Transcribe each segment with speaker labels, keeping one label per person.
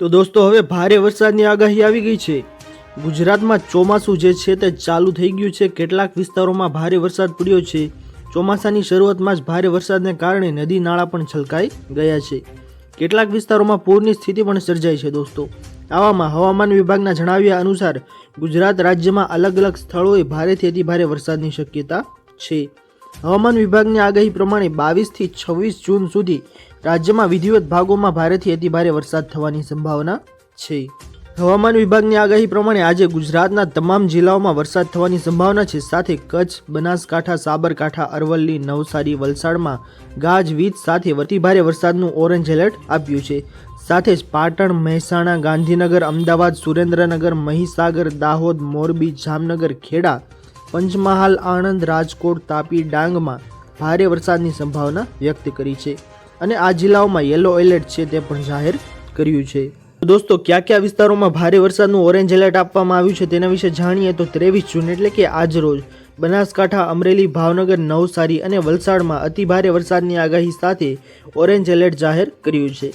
Speaker 1: તો દોસ્તો, હવે ભારે વરસાદની આગાહી આવી ગઈ છે. ગુજરાતમાં ચોમાસું જે છે તે ચાલુ થઈ ગયું છે. કેટલાક વિસ્તારોમાં ભારે વરસાદ પડ્યો છે. ચોમાસાની શરૂઆતમાં જ ભારે વરસાદને કારણે નદી, નાળા પણ છલકાઈ ગયા છે. કેટલાક વિસ્તારોમાં પૂરની સ્થિતિ પણ સર્જાઈ છે દોસ્તો. આવામાં હવામાન વિભાગના જણાવ્યા અનુસાર ગુજરાત રાજ્યમાં અલગ અલગ સ્થળોએ ભારેથી અતિ ભારે વરસાદની શક્યતા છે. હવામાન વિભાગની આગાહી પ્રમાણે બાવીસથી છવ્વીસ જૂન સુધી રાજ્યમાં વિધિવત ભાગોમાં ભારેથી અતિભારે વરસાદ થવાની સંભાવના છે. હવામાન વિભાગની આગાહી પ્રમાણે આજે ગુજરાતના તમામ જિલ્લાઓમાં વરસાદ થવાની સંભાવના છે. સાથે કચ્છ, બનાસકાંઠા, સાબરકાંઠા, અરવલ્લી, નવસારી, વલસાડમાં ગાજવીજ સાથે અતિભારે વરસાદનું ઓરેન્જ એલર્ટ આપ્યું છે. સાથે જ પાટણ, મહેસાણા, ગાંધીનગર, અમદાવાદ, સુરેન્દ્રનગર, મહીસાગર, દાહોદ, મોરબી, જામનગર, ખેડા પંચમહાલ આણંદ રાજકોટ તાપી ડાંગમાં ભારે વરસાદની સંભાવના વ્યક્ત કરી છે અને આ જિલ્લાઓમાં યલો એલર્ટ છે તે પણ જાહેર કર્યું છે. દોસ્તો કયા કયા વિસ્તારોમાં ભારે વરસાદનું ઓરેન્જ એલર્ટ આપવામાં આવ્યું છે તેના વિશે જાણીએ તો ત્રેવીસ જૂન એટલે કે આજ રોજ બનાસકાંઠા, અમરેલી, ભાવનગર, નવસારી અને વલસાડમાં અતિ ભારે વરસાદની આગાહી સાથે ઓરેન્જ એલર્ટ જાહેર કર્યું છે.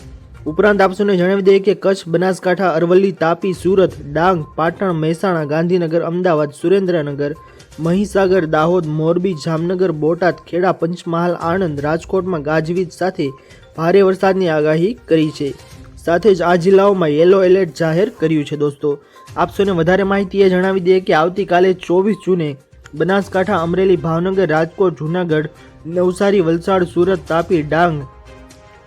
Speaker 1: ઉપરાંત આપસોને જણાવી દઈએ કે કચ્છ, બનાસકાંઠા, અરવલ્લી, તાપી, સુરત, ડાંગ, પાટણ, મહેસાણા, ગાંધીનગર, અમદાવાદ, સુરેન્દ્રનગર મહીસાગર, દાહોદ, મોરબી, જામનગર, બોટાદ, ખેડા, પંચમહાલ, આણંદ, રાજકોટમાં ગાજવીજ સાથે ભારે વરસાદની આગાહી કરી છે. સાથે જ આ જિલ્લાઓમાં યલો એલર્ટ જાહેર કર્યું છે દોસ્તો. આપસોને વધારે માહિતી એ જણાવી દઈએ કે આવતીકાલે ચોવીસ જૂને બનાસકાંઠા, અમરેલી, ભાવનગર, રાજકોટ, જૂનાગઢ, નવસારી, વલસાડ, સુરત, તાપી, ડાંગ,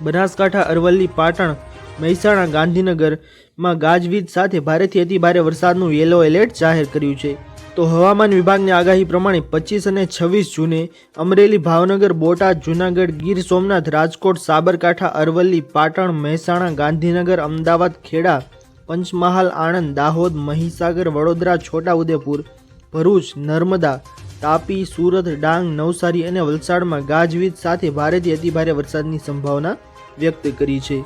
Speaker 1: બનાસકાંઠા, અરવલ્લી, પાટણ, મહેસાણા, ગાંધીનગરમાં ગાજવીજ સાથે ભારેથી અતિભારે વરસાદનું યલો એલર્ટ જાહેર કર્યું છે. તો હવામાન વિભાગની આગાહી પ્રમાણે પચીસ અને છવ્વીસ જૂને અમરેલી, ભાવનગર, બોટાદ, જૂનાગઢ, ગીર સોમનાથ, રાજકોટ, સાબરકાંઠા, અરવલ્લી, પાટણ, મહેસાણા, ગાંધીનગર, અમદાવાદ, ખેડા, પંચમહાલ, આણંદ, દાહોદ, મહીસાગર, વડોદરા, છોટાઉદેપુર, ભરૂચ, નર્મદા, તાપી, સુરત, ડાંગ, નવસારી અને વલસાડમાં ગાજવીજ સાથે ભારેથી અતિભારે વરસાદની સંભાવના વ્યક્ત કરી છે.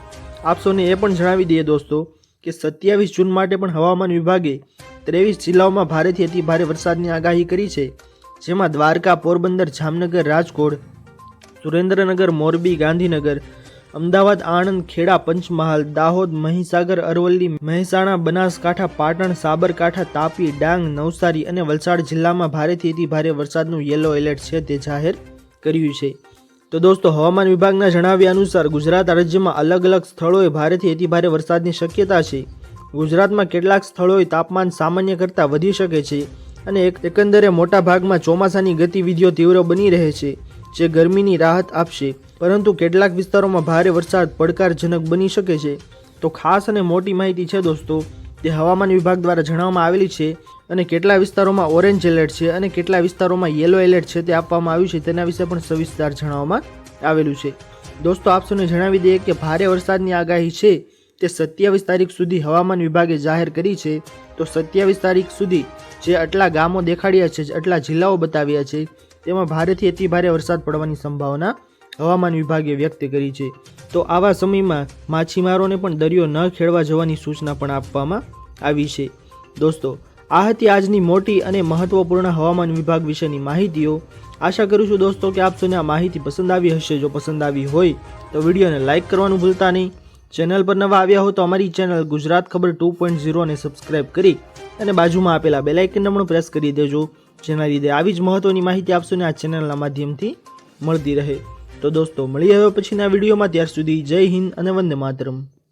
Speaker 1: આપસોને એ પણ જણાવી દઈએ દોસ્તો કે સત્યાવીસ જૂન માટે પણ હવામાન વિભાગે ત્રેવીસ જિલ્લાઓમાં ભારેથી અતિ ભારે વરસાદની આગાહી કરી છે, જેમાં દ્વારકા, પોરબંદર, જામનગર, રાજકોટ, સુરેન્દ્રનગર, મોરબી, ગાંધીનગર, અમદાવાદ, આણંદ, ખેડા, પંચમહાલ, દાહોદ, મહીસાગર, અરવલ્લી, મહેસાણા, બનાસકાંઠા, પાટણ, સાબરકાંઠા, તાપી, ડાંગ, નવસારી અને વલસાડ જિલ્લામાં ભારેથી અતિ ભારે વરસાદનું યલો એલર્ટ છે તે જાહેર કર્યું છે. તો દોસ્તો, હવામાન વિભાગના જણાવ્યા અનુસાર ગુજરાત રાજ્યમાં અલગ અલગ સ્થળોએ ભારેથી અતિ ભારે વરસાદની શક્યતા છે. ગુજરાતમાં કેટલાક સ્થળોએ તાપમાન સામાન્ય કરતાં વધી શકે છે અને એક એકંદરે મોટા ભાગમાં ચોમાસાની ગતિવિધિઓ તીવ્ર બની રહે છે, જે ગરમીની રાહત આપશે. પરંતુ કેટલાક વિસ્તારોમાં ભારે વરસાદ પડકારજનક બની શકે છે. તો ખાસ અને મોટી માહિતી છે દોસ્તો, તે હવામાન વિભાગ દ્વારા જણાવવામાં આવેલી છે અને કેટલા વિસ્તારોમાં ઓરેન્જ એલર્ટ છે અને કેટલા વિસ્તારોમાં યેલો એલર્ટ છે તે આપવામાં આવ્યું છે તેના વિશે પણ સવિસ્તાર જણાવવામાં આવેલું છે. દોસ્તો આપશોને જણાવી દઈએ કે ભારે વરસાદની આગાહી છે તે સત્યાવીસ તારીખ સુધી હવામાન વિભાગે જાહેર કરી છે, તો સત્યાવીસ તારીખ સુધી જે આટલા ગામો દેખાડ્યા છે આટલા જિલ્લાઓ બતાવ્યા છે, તેમાં ભારેથી અતિ ભારે વરસાદ પડવાની સંભાવના હવામાન વિભાગે વ્યક્ત કરી છે. તો આવા સમયમાં માછીમારોને પણ દરિયો ન ખેડવા જવાની સૂચના પણ આપવામાં આવી છે. દોસ્તો, આ હતી આજની મોટી અને મહત્વપૂર્ણ હવામાન વિભાગ વિશેની માહિતીઓ. આશા કરું છું દોસ્તો કે આપ સૌને આ માહિતી પસંદ આવી હશે. જો પસંદ આવી હોય, તો વિડીયોને લાઇક કરવાનું ભૂલતા નહીં. ચેનલ પર નવા આવ્યા હો તો અમારી ચેનલ ગુજરાત ખબર ટુ પોઈન્ટ ઝીરોને સબસ્ક્રાઇબ કરી અને બાજુમાં આપેલા બેલાઇકનને પણ પ્રેસ કરી દેજો, જેના લીધે આવી જ મહત્વની માહિતી આપશોને આ ચેનલના માધ્યમથી મળતી રહે. તો દોસ્તો મળી હવે પછીના વિડીયોમાં. ત્યાર સુધી જય હિન્દ અને વંદે માતરમ.